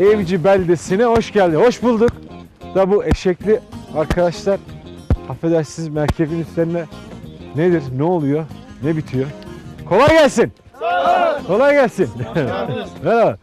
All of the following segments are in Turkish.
Evci beldesine hoş geldin. Hoş bulduk. Da bu eşekli arkadaşlar affedersiniz merkezin üstlerine nedir? Ne oluyor? Ne bitiyor? Kolay gelsin. Kolay gelsin. Merhaba.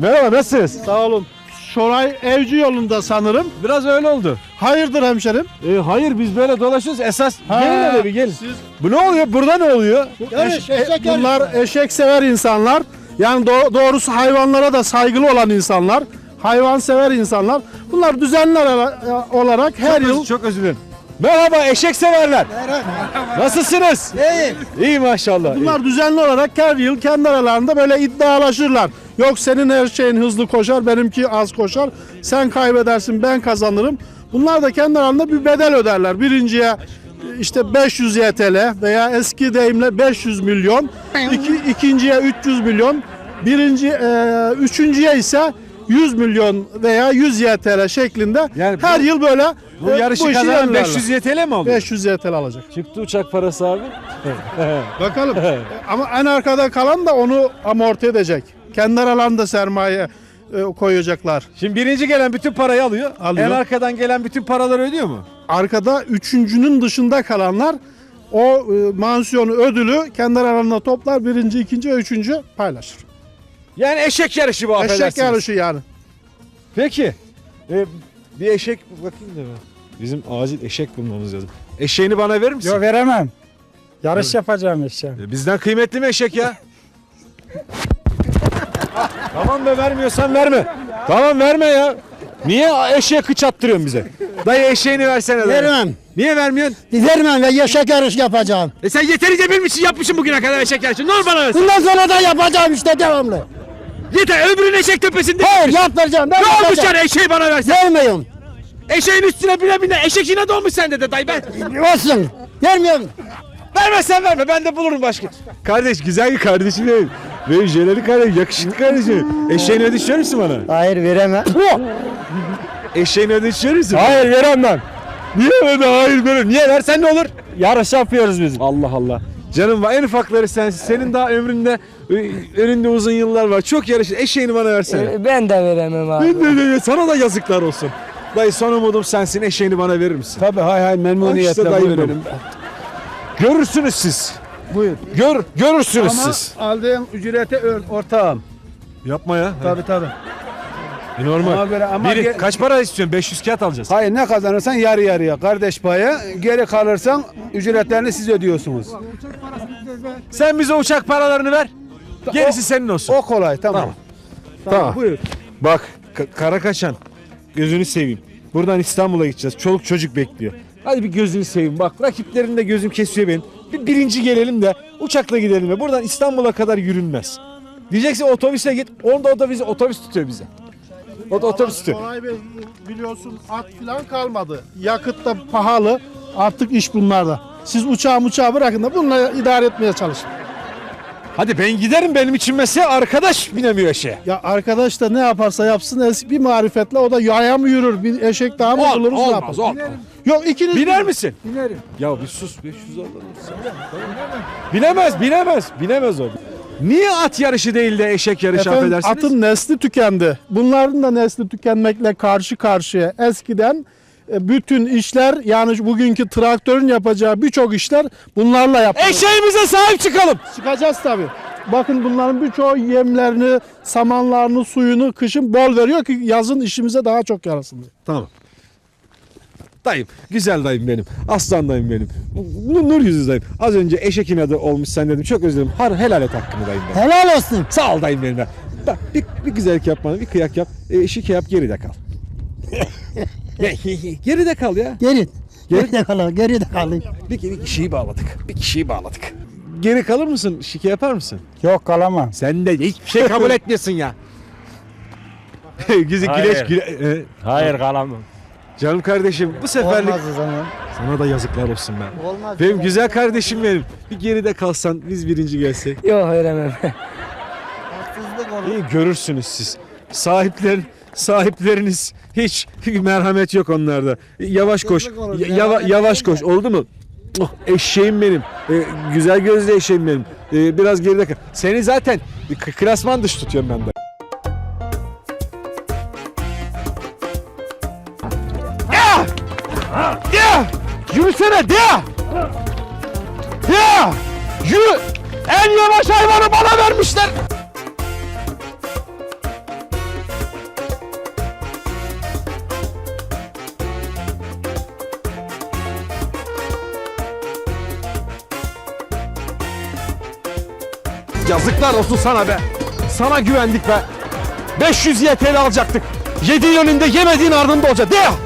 Merhaba nasılsınız? Sağ olun. Şoray Evci yolunda sanırım. Biraz öyle oldu. Hayırdır hemşerim? Ee, hayır biz böyle dolaşıyoruz. Esas Ha, gelin hele bir gelin. Siz Bu ne oluyor? Burada ne oluyor? Eş- e- bunlar eşek sever insanlar. Yani do- doğrusu hayvanlara da saygılı olan insanlar. Hayvan sever insanlar. Bunlar düzenli ara- olarak her Çok yıl öz- çok özür dilerim. Merhaba eşek severler. Nasılsınız? İyi. İyi maşallah. bunlar düzenli olarak her yıl kendi aralarında böyle iddialaşırlar. Yok senin her şeyin hızlı koşar, benimki az koşar. Sen kaybedersin, ben kazanırım. Bunlar da kendi aralarında bir bedel öderler. Birinciye işte 500 YTL veya eski deyimle 500 milyon, iki, ikinciye 300 milyon, birinci, e, üçüncüye ise 100 milyon veya 100 YTL şeklinde Yani bu- her yıl böyle Bu e, yarışı işi kazanan yenilerler. 500 YTL mi alıyor? 500 YTL alacak. Çıktı uçak parası abi. Bakalım. Ama en arkada kalan da onu amorti edecek. Kendi aralarında sermaye koyacaklar. Şimdi birinci gelen bütün parayı alıyor. Alıyor. En arkadan gelen bütün paraları ödüyor mu? Arkada üçüncünün dışında kalanlar o e, mansiyonu ödülü kendi aralarında toplar. Birinci, ikinci ve üçüncü paylaşır. Yani eşek yarışı bu affedersiniz. Eşek yarışı yani. Peki. Ee, bir eşek bakayım da ben. Bizim acil eşek bulmamız lazım. Eşeğini bana verir misin? Yok veremem. Yarış yapacağım eşeğe. Ee, Bizden kıymetli mi eşek ya? tamam be vermiyorsan verme. Tamam verme ya. Niye eşeğe kıç attırıyorsun bize? Dayı eşeğini versene. dayı. Vermem. Niye vermiyorsun? Vermem ve yaşak yarış yapacağım. E sen yeterince bilmişsin yapmışsın bugüne kadar eşek yarışı. Ne olur bana versin. Bundan sonra da yapacağım işte devamlı. Yeter öbürün eşek tepesinde. Hayır yapmayacağım. Ben Ne olmuş yapacağım. yani eşeği bana versin. Vermiyorum. Eşeğin üstüne bine bine eşek yine dolmuş sende de dayı ben. Olsun. Vermiyorum. Vermezsen verme ben de bulurum başka. Kardeş güzel bir kardeşim benim. Benim jeleli kardeşim yakışıklı kardeşim. Eşeğini ödünç verir misin bana? Hayır veremem. Eşeğini ödünç verir misin? Hayır veremem. Niye öyle hayır böyle? Niye versen ne olur? Yarış yapıyoruz biz. Allah Allah. Canım var en ufakları sensin. Senin daha ömründe önünde uzun yıllar var. Çok yarışın. Eşeğini bana versene. Ee, Ben de veremem abi. Sana da yazıklar olsun. Dayı son umudum sensin. Eşeğini bana verir misin? Tabii hay hay memnuniyetle İşte dayı buyurun. benim. Görürsünüz siz. Buyur. Gör, görürsünüz Ama siz. aldığım ücrete ortağım. Yapma ya. Tabii tabii. E, normal. Ama böyle- ama Biri, ge- kaç para istiyorsun? 500 kağıt alacağız. Hayır ne kazanırsan yarı yarıya kardeş payı. Geri kalırsan ücretlerini siz ödüyorsunuz. Sen bize uçak paralarını ver. Gerisi senin olsun. O kolay tamam. Tamam. Buyur. Bak Ka- Karakaçan gözünü seveyim. Buradan İstanbul'a gideceğiz. Çoluk çocuk bekliyor. Hadi bir gözünü seveyim. Bak rakiplerin de gözüm kesiyor benim. Bir birinci gelelim de uçakla gidelim de. Buradan İstanbul'a kadar yürünmez. Diyeceksin otobüse git. Orada otobüs, otobüs tutuyor bize. O da otobüs tutuyor. Koray Bey biliyorsun at falan kalmadı. Yakıt da pahalı. Artık iş bunlarda. Siz uçağı uçağı bırakın da bununla idare etmeye çalışın. Hadi ben giderim benim için mesele arkadaş binemiyor eşeğe. Ya arkadaş da ne yaparsa yapsın bir marifetle o da yaya mı yürür bir eşek daha mı Ol- buluruz ne olmaz yaparız? olmaz. Yok ikiniz Biner misin? Binerim. Ya bir sus 500 alırım. Binemez binemez binemez o. Niye at yarışı değil de eşek yarışı Efendim, affedersiniz? atın nesli tükendi. Bunların da nesli tükenmekle karşı karşıya. Eskiden bütün işler yani bugünkü traktörün yapacağı birçok işler bunlarla yapılıyor. Eşeğimize sahip çıkalım. Çıkacağız tabii. Bakın bunların birçoğu yemlerini, samanlarını, suyunu kışın bol veriyor ki yazın işimize daha çok yarasın diye. Tamam. Dayım, güzel dayım benim. Aslan dayım benim. Nur, nur yüzlü dayım. Az önce eşekin adı olmuş sen dedim. Çok özür dilerim. Har helal et hakkını dayım benim. Helal olsun. Sağ ol dayım benim. ben. Bak bir, bir güzellik yap bana, bir kıyak yap. E, şike yap, geride kal. geride kal ya. Geri. Geride kalın. Geride kalın. Bir, bir kişiyi bağladık. Bir kişiyi bağladık. Geri kalır mısın? Şike yapar mısın? Yok kalamam. Sen de hiçbir şey kabul etmiyorsun ya. Güzel güleş Hayır. güle, e, Hayır kalamam. Canım kardeşim bu seferlik Olmaz o zaman. sana da yazıklar olsun be. Olmaz. Benim güzel kardeşim benim. Bir geride kalsan biz birinci gelsek. Yok veremem. Haksızlık olur. İyi görürsünüz siz. Sahipler sahipleriniz hiç merhamet yok onlarda. Yavaş koş. Yava, yavaş koş. Oldu mu? Oh, eşeğim benim. Ee, güzel gözlü eşeğim benim. Ee, biraz geride kal. Seni zaten klasman dışı tutuyorum ben de. Ya! Ya! Yürüsene de! Ya! Yürü! En yavaş hayvanı bana vermişler. Yazıklar olsun sana be. Sana güvendik be. 500 YTL alacaktık. Yediğin önünde yemediğin ardında olacak. De!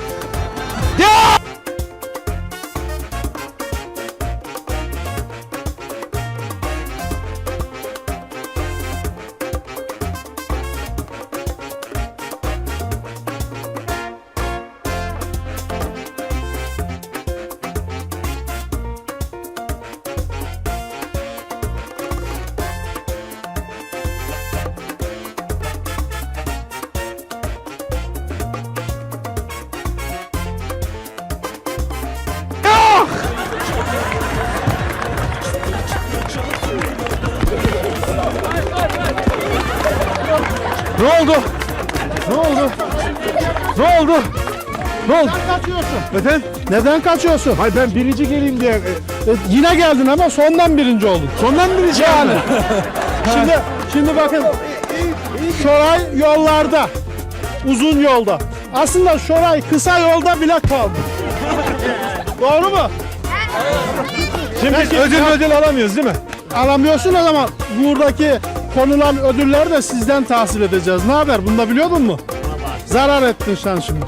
Ne oldu? Ne oldu? Ne oldu? Ne oldu? Kaçıyorsun. Efendim? Neden kaçıyorsun? Hayır ben birinci geleyim diye. E, yine geldin ama sondan birinci oldun. Sondan birinci Yani. şimdi şimdi bakın. Şoray yollarda. Uzun yolda. Aslında Şoray kısa yolda bile kaldı. Doğru mu? Şimdi ödül ödül alamıyoruz değil mi? Alamıyorsun o zaman buradaki konulan ödülleri de sizden tahsil edeceğiz. Ne haber? Bunu da biliyordun mu? Zarar ettin sen şimdi.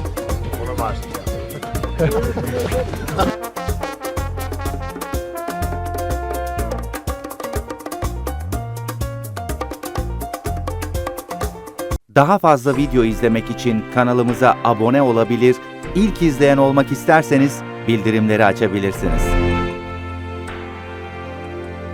Daha fazla video izlemek için kanalımıza abone olabilir, ilk izleyen olmak isterseniz bildirimleri açabilirsiniz.